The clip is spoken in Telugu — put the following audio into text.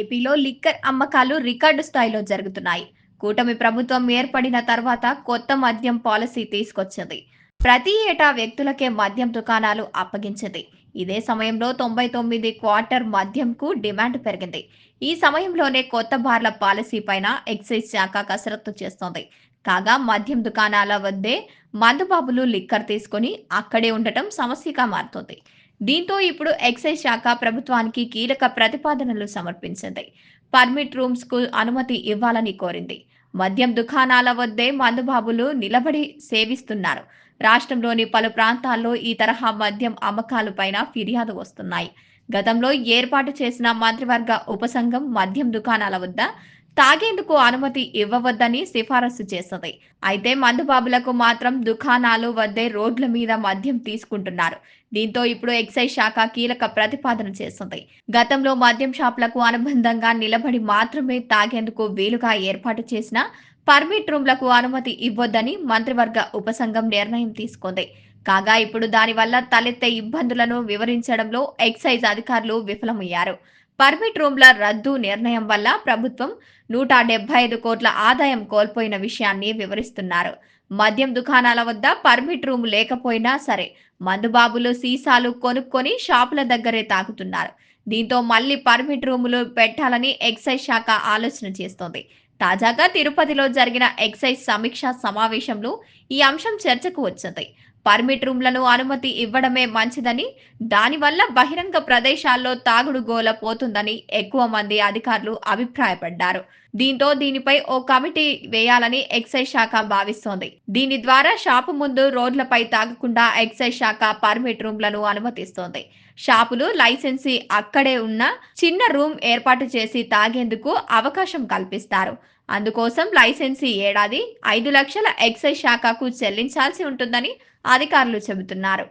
ఏపీలో లిక్కర్ అమ్మకాలు రికార్డు స్థాయిలో జరుగుతున్నాయి. కూటమి ప్రభుత్వం ఏర్పడిన తర్వాత కొత్త మద్యం పాలసీ తీసుకొచ్చింది. ప్రతి ఏటా వ్యక్తులకే మద్యం దుకాణాలు అప్పగించింది. ఇదే సమయంలో తొంభై తొమ్మిది క్వార్టర్ మద్యంకు డిమాండ్ పెరిగింది. ఈ సమయంలోనే కొత్త బార్ల పాలసీ పైన ఎక్సైజ్ శాఖ కసరత్తు చేస్తోంది. కాగా మద్యం దుకాణాల వద్దే మందుబాబులు లిక్కర్ తీసుకొని అక్కడే ఉండటం సమస్యగా మారుతోంది. దీంతో ఇప్పుడు ఎక్సైజ్ శాఖ ప్రభుత్వానికి కీలక ప్రతిపాదనలు సమర్పించింది. పర్మిట్ రూమ్స్కు అనుమతి ఇవ్వాలని కోరింది. మద్యం దుకాణాల వద్దే మందుబాబులు నిలబడి సేవిస్తున్నారు. రాష్ట్రంలోని పలు ప్రాంతాల్లో ఈ తరహా మద్యం అమ్మకాలపైన ఫిర్యాదు వస్తున్నాయి. గతంలో ఏర్పాటు చేసిన మంత్రివర్గ ఉపసంఘం మద్యం దుకాణాల వద్ద తాగేందుకు అనుమతి ఇవ్వవద్దని సిఫారసు చేసింది. అయితే మందుబాబులకు మాత్రం దుకాణాలు వద్దే రోడ్ల మీద మద్యం తీసుకుంటున్నారు. దీంతో ఇప్పుడు ఎక్సైజ్ శాఖ కీలక ప్రతిపాదన చేసింది. గతంలో మద్యం షాపులకు అనుబంధంగా నిలబడి మాత్రమే తాగేందుకు వీలుగా ఏర్పాటు చేసిన పర్మిట్ రూమ్లకు అనుమతి ఇవ్వొద్దని మంత్రివర్గ ఉపసంఘం నిర్ణయం తీసుకుంది. కాగా ఇప్పుడు దానివల్ల తలెత్తే ఇబ్బందులను వివరించడంలో ఎక్సైజ్ అధికారులు విఫలమయ్యారు. పర్మిట్ రూమ్ల రద్దు నిర్ణయం వల్ల ప్రభుత్వం నూట డెబ్బై ఐదు కోట్ల ఆదాయం కోల్పోయిన విషయాన్ని వివరిస్తున్నారు. మద్యం దుకాణాల వద్ద పర్మిట్ రూమ్ లేకపోయినా సరే మందుబాబులు సీసాలు కొనుక్కొని షాపుల దగ్గరే తాగుతున్నారు దీంతో మళ్ళీ పర్మిట్ రూములు పెట్టాలని ఎక్సైజ్ శాఖ ఆలోచన చేస్తోంది. తాజాగా తిరుపతిలో జరిగిన ఎక్సైజ్ సమీక్షా సమావేశంలో ఈ అంశం చర్చకు వచ్చింది. పర్మిట్ రూమ్లను అనుమతి ఇవ్వడమే మంచిదని దానివల్ల బహిరంగ ప్రదేశాల్లో తాగుడు గోల పోతుందని ఎక్కువ మంది అధికారులు అభిప్రాయపడ్డారు. దీంతో దీనిపై ఓ కమిటీ వేయాలని ఎక్సైజ్ శాఖ భావిస్తోంది. దీని ద్వారా షాపు ముందు రోడ్లపై తాగకుండా ఎక్సైజ్ శాఖ పర్మిట్ రూమ్లను అనుమతిస్తోంది. షాపులు లైసెన్సీ అక్కడే ఉన్న చిన్న రూమ్ ఏర్పాటు చేసి తాగేందుకు అవకాశం కల్పిస్తారు. అందుకోసం లైసెన్సీ ఏడాది ఐదు లక్షల ఎక్సైజ్ శాఖకు చెల్లించాల్సి ఉంటుందని అధికారులు చెబుతున్నారు.